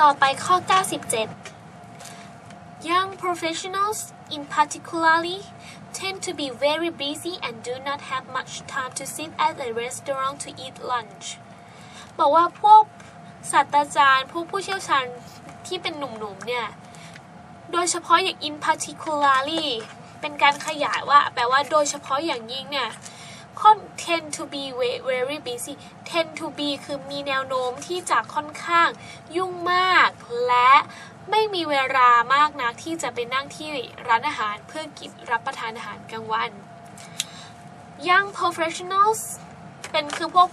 ต่อไปข้อ 97 Young professionals in particularly tend to be very busy and do not have much time to sit at a restaurant to eat lunch บอกว่าพวกศาสตราจารย์ พวกผู้เชี่ยวชาญที่เป็นหนุ่มๆเนี่ย โดยเฉพาะอย่าง in particularly เป็นการขยายว่าแปลว่าโดยเฉพาะอย่างยิ่งเนี่ยค่อน tend to be very busy tend to be คือมีแนวโน้มที่จะค่อนข้างยุ่งมาก และไม่มีเวลามากนักที่จะไปนั่งที่ร้านอาหารเพื่อกินรับประทานอาหารกลางวัน Young professionals เป็นคือพวก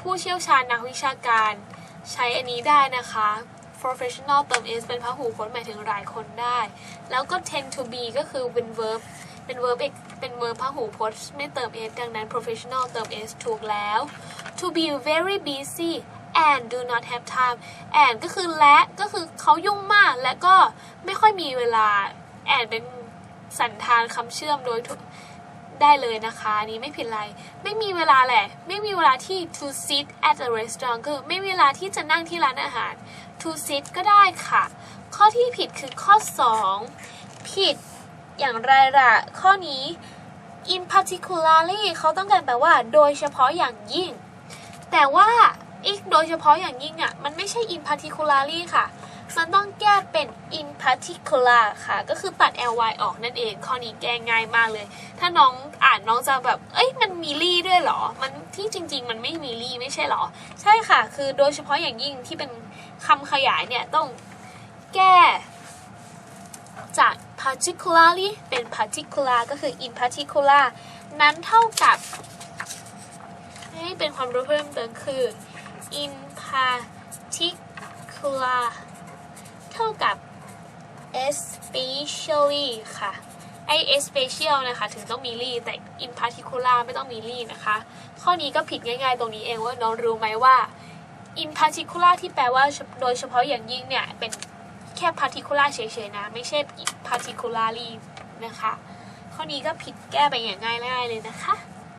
ผู้เชี่ยวชาญนักวิชาการ ใช้อันนี้ได้นะคะ professional เติม s เป็นพหูพจน์หมายถึงหลายคนได้ แล้วก็ tend to be ก็คือเป็น verb เป็น verb เอกเป็น verb พหูพจน์ไม่เติม s ดังนั้น professional เติม s ถูกแล้ว to be very busy and do not have time and ก็คือและก็คือเขายุ่งมากและก็ไม่ค่อยมีเวลา and เป็นสันธานคำเชื่อมโดยได้เลยนะคะนี้ไม่ผิดไร ไม่มีเวลาแหละ ไม่มีเวลาที่ to sit at a restaurant คือไม่มีเวลาที่จะนั่งที่ร้านอาหาร to sit ก็ได้ค่ะ ข้อที่ผิดคือข้อ 2 ผิด อย่างไรล่ะ ข้อนี้ in particularly เขาต้องการแปลว่า โดยเฉพาะอย่างยิ่ง แต่ว่าอีกโดยเฉพาะอย่างยิ่งอะ มันไม่ใช่ in particularly ค่ะ มันต้องแก้เป็น in particular ค่ะ ก็คือตัด ly ออกนั่นเอง ข้อนี้แก้ง่ายมากเลย ถ้าน้องอ่านน้องจะแบบ เอ้ย มันมีลี่ด้วยเหรอ มันที่จริง ๆ มันไม่มีลี่ไม่ใช่เหรอ ใช่ค่ะ คือโดยเฉพาะอย่างยิ่งที่เป็นคำขยายเนี่ยต้องแก้จาก particularly เป็น particular ก็คือ in particular นั้นเท่ากับให้เป็นความรู้เพิ่มเติมคือ in particular เท่ากับ especially ค่ะไอ especial นะคะ ถึงต้องมีลี่แต่ in particular ไม่ต้องมีลี่นะคะ ข้อนี้ก็ผิดง่ายๆตรงนี้เองว่าน้องรู้ไหมว่า in particular ที่แปลว่าโดยเฉพาะอย่างยิ่งเนี่ย เป็น แค่ particular เฉยๆนะ ไม่ใช่ particularly นะคะ ข้อนี้ก็ผิดแก้ไปอย่างง่ายๆเลยนะคะ